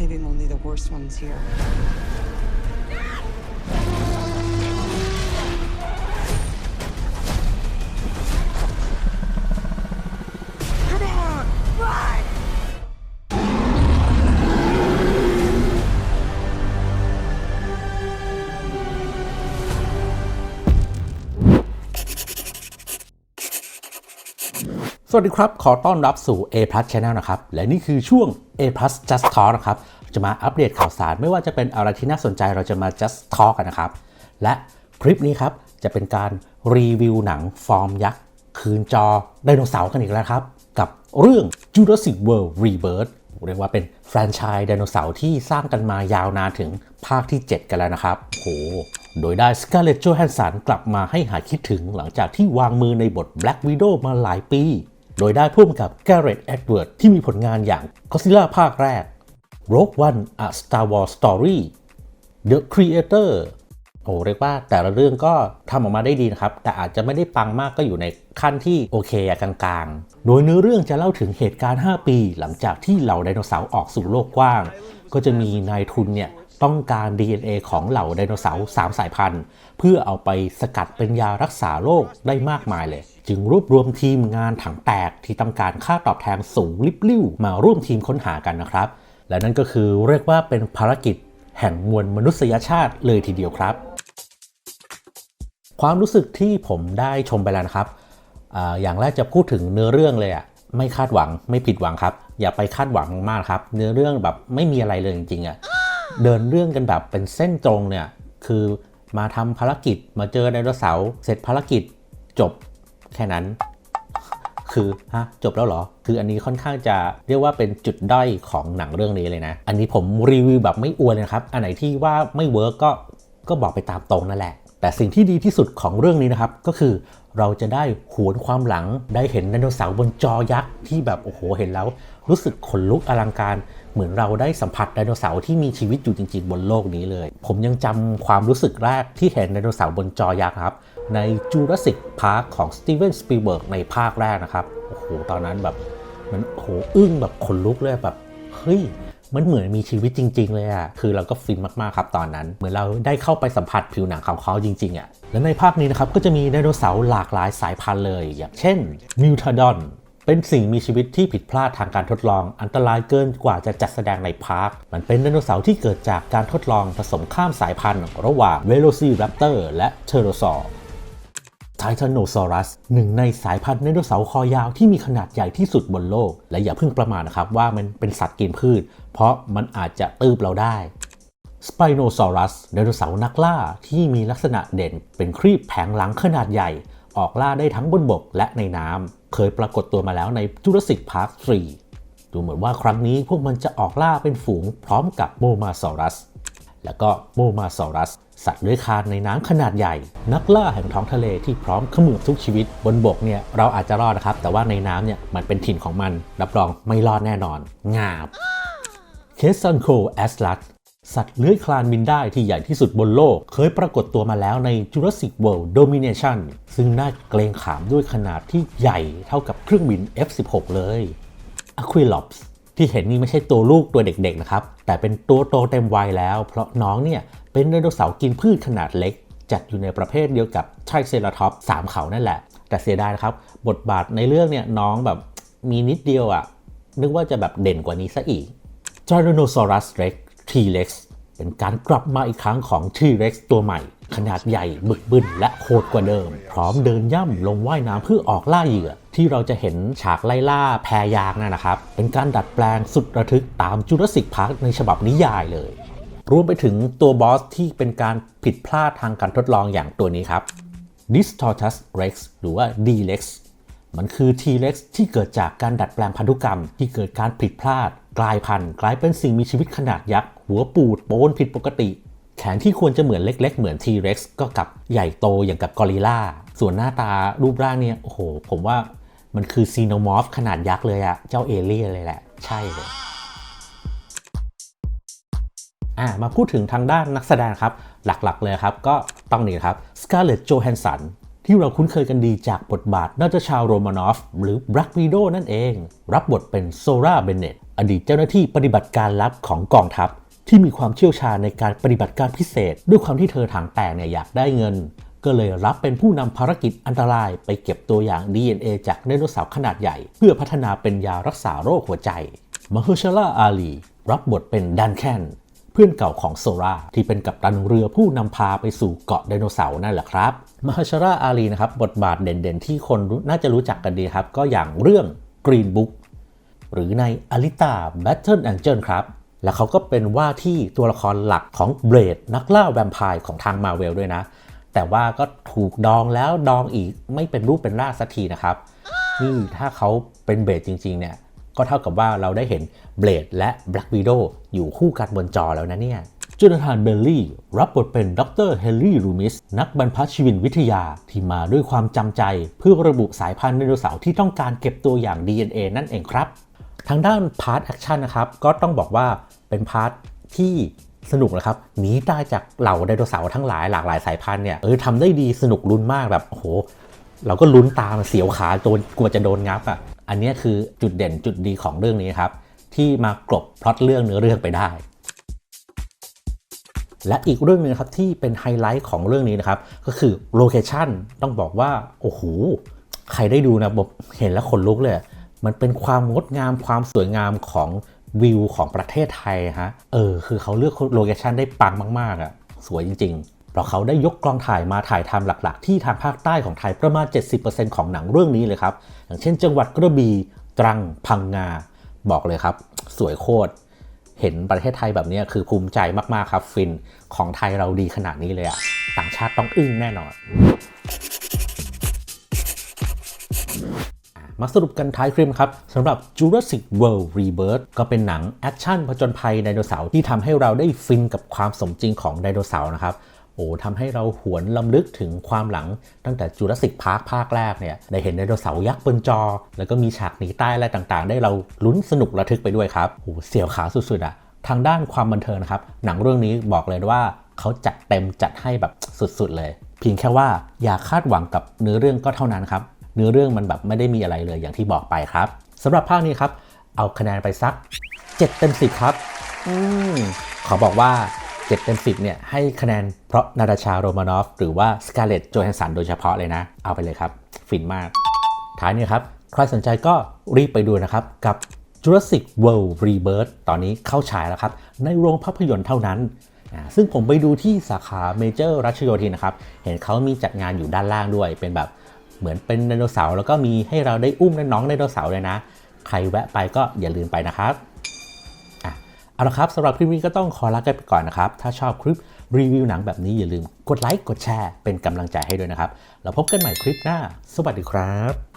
Maybe only the worst ones here. สวัสดีครับ ขอต้อนรับสู่ A Plus Channel นะครับ และนี่คือช่วง A Plus Just Talk นะครับ จะมาอัปเดตข่าวสาร ไม่ว่าจะเป็นอะไรที่น่าสนใจเราจะมา Just Talk กันนะครับ และคลิปนี้ครับ จะเป็นการรีวิวหนังฟอร์มยักษ์คืนจอไดโนเสาร์กันอีกแล้วครับ กับเรื่อง Jurassic World Rebirth เรียกว่าเป็นแฟรนไชส์ไดโนเสาร์ที่สร้างกันมายาวนานถึงภาคที่ 7 กันแล้วนะครับโหโดยได้ Scarlett Johansson กลับมาให้หายคิดถึงหลังจากที่วางมือในบท Black Widow มาหลายปี โดยได้พุ่มกับ Garrett Edward ที่มีผลงานอย่าง Godzilla ภาคแรก Rogue One A Star Wars Story The Creator โอ้เรียกว่าแต่ละเรื่องก็ทำออกมาได้ดีนะครับ แต่อาจจะไม่ได้ปังมากก็อยู่ในขั้นที่โอเคกลางๆ โดยเนื้อเรื่องจะเล่าถึงเหตุการณ์ 5 ปี หลังจากที่เหล่าไดโนเสาร์ออกสู่โลกกว้าง ก็จะมีนายทุนเนี่ย ต้องการ DNA ของเหล่าไดโนเสาร์3สายพันธุ์ เพื่อเอาไปสกัดเป็นยารักษาโรคได้มากมายเลย จึงรวบรวมทีมงานถังแตกที่ต้องการค่าตอบแทนสูงลิบลิ่วมาร่วมทีมค้นหากันนะครับ และนั่นก็คือเรียกว่าเป็นภารกิจแห่งมวลมนุษยชาติเลยทีเดียวครับ ความรู้สึกที่ผมได้ชมไปแล้วนะครับออย่างแรกจะพูดถึงเนื้อเรื่องเลยอะไม่คาดหวังไม่ผิดหวังครับ อย่าไปคาดหวังมากครับ เนื้อเรื่องแบบไม่มีอะไรเลยจริงๆอะ เดินเรื่องกันแบบเป็นเส้นตรงเนี่ยคือมาทำภารกิจมาเจอไดโนเสาร์เสร็จภารกิจจบแค่นั้น คือฮะจบแล้วเหรอ คืออันนี้ค่อนข้างจะเรียกว่าเป็นจุดด้อยของหนังเรื่องนี้เลยนะ อันนี้ผมรีวิวแบบไม่อวยเลยนะครับ อันไหนที่ว่าไม่เวิร์กก็ก็บอกไปตามตรงนั่นแหละ แต่สิ่งที่ดีที่สุดของเรื่องนี้นะครับ ก็คือเราจะได้หวนความหลังได้เห็นไดโนเสาร์บนจอยักษ์ที่แบบโอ้โหเห็นแล้ว รู้สึกขนลุกอลังการ เหมือนเราได้สัมผัสไดโนเสาร์ที่มีชีวิตอยู่จริง ๆ บนโลกนี้เลย ผมยังจำความรู้สึกแรกที่เห็นไดโนเสาร์บนจอยักษ์ครับ ใน Jurassic Park ของ Steven Spielberg ในภาคแรกนะครับโอ้โหตอนนั้นแบบมันโอ้โหอึ้งแบบขนลุกเลยแบบเฮ้ย มันเหมือนมีชีวิตจริง ๆ เลยอะคือเราก็ฟินมากๆครับตอนนั้น เหมือนเราได้เข้าไปสัมผัสผิวหนังของเขาจริงๆอะและในภาคนี้นะครับก็จะมีไดโนเสาร์หลากหลายสายพันธุ์เลย อย่างเช่นมิวทาดอนเป็นสิ่งมีชีวิตที่ผิดพลาดทางการทดลอง อันตรายเกินกว่าจะจัดแสดงในพาร์ค มันเป็นไดโนเสาร์ที่เกิดจากการทดลองผสมข้ามสายพันธุ์ ระหว่างเวโรซีแรปเตอร์และเทโรซอร์ ไททานโนซอรัสหนึ่งในสายพันธุ์ไดโนเสาร์คอยาวที่มีขนาดใหญ่ที่สุดบนโลก และอย่าเพิ่งประมาทนะครับว่ามันเป็นสัตว์กินพืช เพราะมันอาจจะตืบเราได้สไปโนซอรัสไดโนเสาร์นักล่าที่มีลักษณะเด่น เป็นครีบแผงหลังขนาดใหญ่ ออกล่าได้ทั้งบนบกและในน้ำเคยปรากฏตัวมาแล้วในจูราสสิกพาร์ค3ดูเหมือนว่าครั้งนี้พวกมันจะออกล่าเป็นฝูงพร้อมกับโมมาซอรัส แล้วก็โมมาซอรัส สัตว์เลื้อยคลานในน้ำขนาดใหญ่ นักล่าแห่งท้องทะเลที่พร้อมขมือบทุกชีวิตบนบกเนี่ยเราอาจจะรอดนะครับ แต่ว่าในน้ำเนี่ยมันเป็นถิ่นของมัน รับรองไม่รอดแน่นอน งาบเคสันโคแอสลัสสัตว์เลื้อยคลานบินได้ที่ใหญ่ที่สุดบนโลก เคยปรากฏตัวมาแล้วใน Jurassic World Domination ซึ่งน่าเกรงขามด้วยขนาดที่ใหญ่เท่ากับเครื่องบิน F16 เลย Aquilops ที่เห็นนี่ไม่ใช่ตัวลูกตัวเด็กๆนะครับ แต่เป็นตัวโตเต็มวัยแล้ว เพราะน้องเนี่ยเป็นไดโนเสาร์กินพืชขนาดเล็ก จัดอยู่ในประเภทเดียวกับไทรเซราทอปสามเขานั่นแหละ แต่เสียดายนะครับ บทบาทในเรื่องเนี่ยน้องแบบมีนิดเดียวอะ่ะนึกว่าจะแบบเด่นกว่านี้ซะอีก j y r a n o s a u r u s Rex T-Rex เป็นการกลับมาอีกครั้งของ T-Rex ตัวใหม่ ขนาดใหญ่บึกบึนและโหดกว่าเดิม พร้อมเดินย่ำลงว่ายน้ำเพื่อออกล่าเหยื่อ ที่เราจะเห็นฉากไล่ล่าแพยางนั่นนะครับ เป็นการดัดแปลงสุดระทึกตามจูราสสิกพาร์คในฉบับนิยายเลยรวมไปถึงตัวบอสที่เป็นการผิดพลาดทางการทดลองอย่างตัวนี้ครับ Distortus Rex หรือว่า D-Rex มันคือ T-Rex ที่เกิดจากการดัดแปลงพันธุกรรม ที่เกิดการผิดพลาด กลายพันธุ์ กลายเป็นสิ่งมีชีวิตขนาดยักษ์ หัวปูดโปนผิดปกติ แขนที่ควรจะเหมือนเล็ก ๆ เหมือน T-Rex ก็กลับใหญ่โตอย่างกับกอริลลาส่วนหน้าตารูปร่างเนี่ย โอ้โห ผมว่ามันคือซีโนมอร์ฟขนาดยักษ์เลยอะเจ้าเอเลี่ยนเลยแหละ ใช่เลยอ่ามาพูดถึงทางด้านนักแสดงครับ หลักๆเลยครับ ก็ต้องนี่ครับ Scarlett Johansson ที่เราคุ้นเคยกันดีจากบทบาทนาตาชาวโรมานอฟ หรือ Black Widow นั่นเอง รับบทเป็นโซราเบเนตออดีตเจ้าหน้าที่ปฏิบัติการลับของกองทัพ ที่มีความเชี่ยวชาญในการปฏิบัติการพิเศษ ด้วยความที่เธอถังแตกเนี่ยอยากได้เงิน ก็เลยรับเป็นผู้นำภารกิจอันตรายไปเก็บตัวอย่าง DNA จากไดโนเสาร์ขนาดใหญ่ เพื่อพัฒนาเป็นยารักษาโรคหัวใจม h ฮช a ลาอาลีรับบทเป็นดันแคนเพื่อนเก่าของโซราที่เป็นกัปตันเรือผู้นำพาไปสู่เกาะไดโนเสาร์นั่นแหละครับม h ฮช a ลาอาลีนะครับบทบาทเด่นๆ ที่คนน่าจะรู้จักกันดีครับ ก็อย่างเรื่อง Green Book หรือในอลิตา Battle Angel ครับ และเขาก็เป็นว่าที่ตัวละครหลักของเบรดนักล่าแวมไพร์ของทางมาเวลด้วยนะ แต่ว่าก็ถูกดองแล้วดองอีกไม่เป็นรูปเป็นร่างสักทีนะครับ นี่ถ้าเขาเป็นเบรดจริง ๆ เนี่ย ก็เท่ากับว่าเราได้เห็นเบรดและแบล็กวีโดอยู่คู่กันบนจอแล้วนะเนี่ยจูนาธานเบลลี่ รับบทเป็นดรเฮนรี่ลูมิส นักบรรพชีวินวิทยาที่มาด้วยความจำใจ เพื่อระบุสายพันธุ์ไดโนเสาร์ที่ต้องการเก็บตัวอย่าง DNA นั่นเองครับ ทางด้านพาร์ทแอคชั่นนะครับก็ต้องบอกว่าเป็นพาร์ทที่สนุกนะครับหนีตายจากเหล่าไดโนเสาร์ทั้งหลายหลากหลายสายพันธุ์เนี่ยเออทำได้ดีสนุกลุ้นมากแบบโอ้โหเราก็ลุ้นตามเสียวขาโดนกลัวจะโดนงับอะอันนี้คือจุดเด่นจุดดีของเรื่องนี้ครับที่มากลบพล็อตเรื่องเนื้อเรื่องไปได้ และอีกเรื่องนึงครับที่เป็นไฮไลท์ของเรื่องนี้นะครับก็คือโลเคชันต้องบอกว่าโอ้โหใครได้ดูนะบบเห็นแล้วขนลุกเลย มันเป็นความงดงามความสวยงามของวิวของประเทศไทยฮะ เออ คือเขาเลือกโลเคชันได้ปังมาก ๆอะ สวยจริง ๆ เพราะเขาได้ยกกล้องถ่ายมาถ่ายทำหลักๆ ที่ทางภาคใต้ของไทยประมาณ 70%ของหนังเรื่องนี้เลยครับ อย่างเช่น จังหวัดกระบี่ตรังพังงา บอกเลยครับ สวยโคตร เห็นประเทศไทยแบบนี้คือภูมิใจมากๆครับฟินของไทยเราดีขนาดนี้เลยอะต่างชาติต้องอึ้งแน่นอน มาสรุปกันท้ายคลิปครับสำหรับ Jurassic World Rebirth ก็เป็นหนังแอคชั่นผจญภัยไดโนเสาร์ที่ทำให้เราได้ฟินกับความสมจริงของไดโนเสาร์นะครับโอ้ทำให้เราหวนลำลึกถึงความหลังตั้งแต่ Jurassic Park ภาคแรกเนี่ย ได้เห็นไดโนเสาร์ยักษ์บนจอ แล้วก็มีฉากหนีใต้อะไรต่างๆ ได้เราลุ้นสนุกระทึกไปด้วยครับโอ้เสียวขาสุดๆอะทางด้านความบันเทิงนะครับ หนังเรื่องนี้บอกเลยว่าเขาจัดเต็มจัดให้แบบสุดๆเลย เพียงแค่ว่าอย่าคาดหวังกับเนื้อเรื่องก็เท่านั้นครับ เนื้อเรื่องมันแบบไม่ได้มีอะไรเลยอย่างที่บอกไปครับสำหรับภาคนี้ครับเอาคะแนนไปสัก 7 เต็ม 10 ครับ อืมขอบอกว่า 7 เต็ม 10 เนี่ยให้คะแนนเพราะนาดาชาโรมานอฟ หรือว่าสกาเลตโจแฮนสันโดยเฉพาะเลยนะ เอาไปเลยครับ ฟินมาก ท้ายนี้ครับ ใครสนใจก็รีบไปดูนะครับ กับ Jurassic World Rebirth ตอนนี้เข้าฉายแล้วครับ ในโรงภาพยนตร์เท่านั้น ซึ่งผมไปดูที่สาขาเมเจอร์รัชโยธินนะครับ เห็นเขามีจัดงานอยู่ด้านล่างด้วยเป็นแบบ เหมือนเป็นไดโนเสาร์แล้วก็มีให้เราได้อุ้มน้องไดโนเสาร์เลยนะ ใครแวะไปก็อย่าลืมไปนะครับอะเอาละครับสำหรับคลิปนี้ก็ต้องขอลากันไปก่อนนะครับ ถ้าชอบคลิปรีวิวหนังแบบนี้อย่าลืมกดไลค์กดแชร์เป็นกำลังใจให้ด้วยนะครับ แล้วพบกันใหม่คลิปหน้า สวัสดีครับ